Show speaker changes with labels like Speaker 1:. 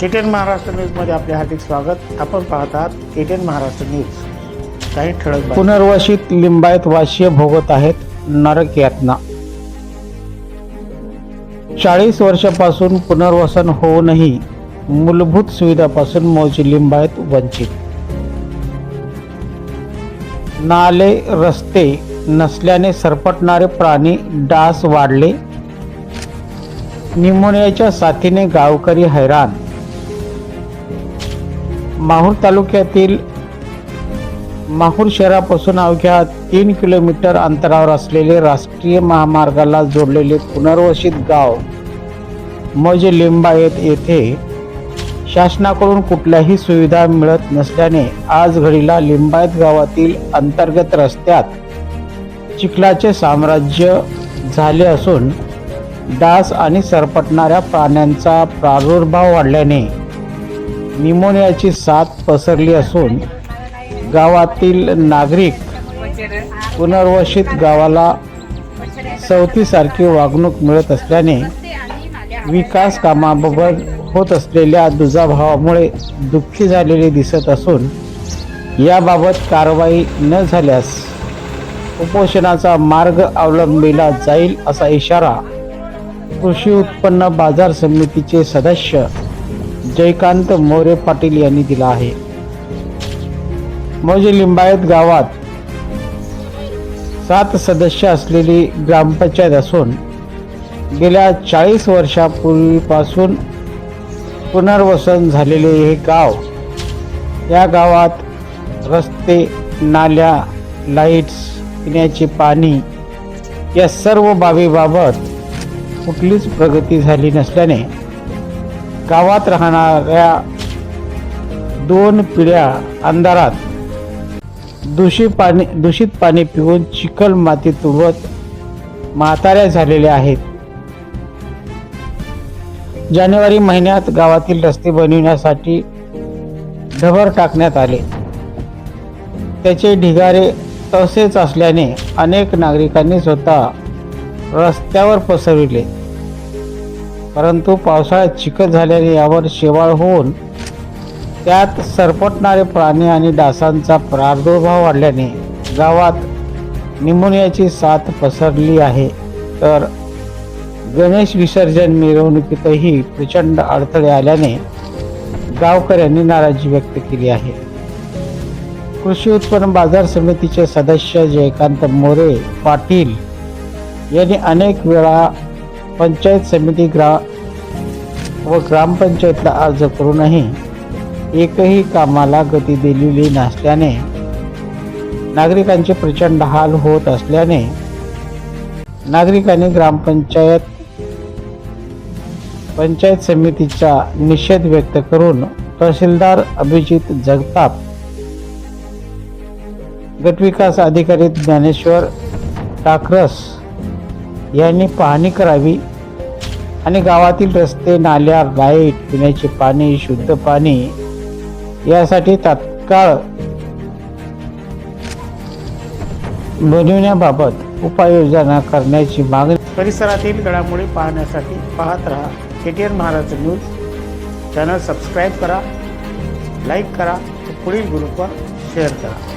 Speaker 1: केटेन महाराष्ट्र न्यूजमध्ये आपले हार्दिक स्वागत. आपण पाहत आहात केटीएन महाराष्ट्र न्यूज. काही ठळक पुनर्वसित लिंबायत वाशीय भोगत आहेत नरक यातना चाळीस वर्षापासून पुनर्वसन होऊनही मूलभूत सुविधापासून मोजी लिंबायत वंचित. नाले रस्ते नसल्याने सरपटणारे प्राणी डास वाढले. निमोनियाच्या साथीने गावकरी हैराण. माहूर तालुक्यातील माहूर शहरापासून अवघ्या तीन किलोमीटर अंतरावर असलेले राष्ट्रीय महामार्गाला जोडलेले पुनर्वसित गाव मज लिंबायत येथे शासनाकडून कुठल्याही सुविधा मिळत नसल्याने आज घडीला लिंबायत गावातील अंतर्गत रस्त्यात चिखलाचे साम्राज्य झाले असून डास आणि सरपटणाऱ्या प्राण्यांचा प्रादुर्भाव वाढल्याने निमोनियाची साथ पसरली असून गावातील नागरिक पुनर्वसित गावाला सवतीसारखी वागणूक मिळत असल्याने विकास कामाबाबत होत असलेल्या दुजाभावामुळे दुःखी झालेले दिसत असून याबाबत कारवाई न झाल्यास उपोषणाचा मार्ग अवलंबिला जाईल असा इशारा कृषी उत्पन्न बाजार समितीचे सदस्य जयकांत मोरे पाटील यांनी दिला आहे. मौजे लिंबायत गावात सात सदस्य असलेली ग्रामपंचायत असून गेल्या चाळीस वर्षापूर्वीपासून पुनर्वसन झालेले हे गाव या गावात रस्ते नाल्या लाईट्स पिण्याचे पाणी या सर्व बाबीबाबत कुठलीच प्रगती झाली नसल्याने गावात राहणाऱ्या दोन पिढ्या अंधारात दूषित पाणी दूषित पाणी पिऊन चिखल माती तुडवत म्हाताऱ्या झालेल्या आहेत. जानेवारी महिन्यात गावातील रस्ते बनविण्यासाठी ढबर टाकण्यात आले. त्याचे ढिगारे तसेच असल्याने अनेक नागरिकांनी स्वतः रस्त्यावर पसरविले. परंतु पावसाळ्यात चिखल झाल्याने यावर शेवाळ होऊन त्यात सरपटणारे प्राणी आणि डासांचा प्रादुर्भाव वाढल्याने गावात निमोनियाची साथ पसरली आहे. तर गणेश विसर्जन मिरवणुकीतही प्रचंड अडथळे आल्याने गावकऱ्यांनी नाराजी व्यक्त केली आहे. कृषी उत्पन्न बाजार समितीचे सदस्य जयकांत मोरे पाटील यांनी अनेक वेळा पंचायत समिती ग्रा व ग्रामपंचायतला अर्ज करूनही एकही कामाला गती दिलेली नसल्याने नागरिकांचे प्रचंड हाल होत असल्याने नागरिकांनी ग्रामपंचायत पंचायत समितीचा निषेध व्यक्त करून तहसीलदार अभिजित जगताप गटविकास अधिकारी ज्ञानेश्वर टाकरस यांनी पाहणी करावी. आणि गावातील रस्ते नाल्या लाइट पिण्याचे पाणी शुद्ध पाणी यासाठी तात्काळ बनविण्याबाबत उपाययोजना करण्याची मागणी परिसरातील घडामोडी पाहण्यासाठी पाहत रहा. N Maharashtra news. Channel subscribe करा लाईक करा पुढील ग्रुपवर शेअर करा.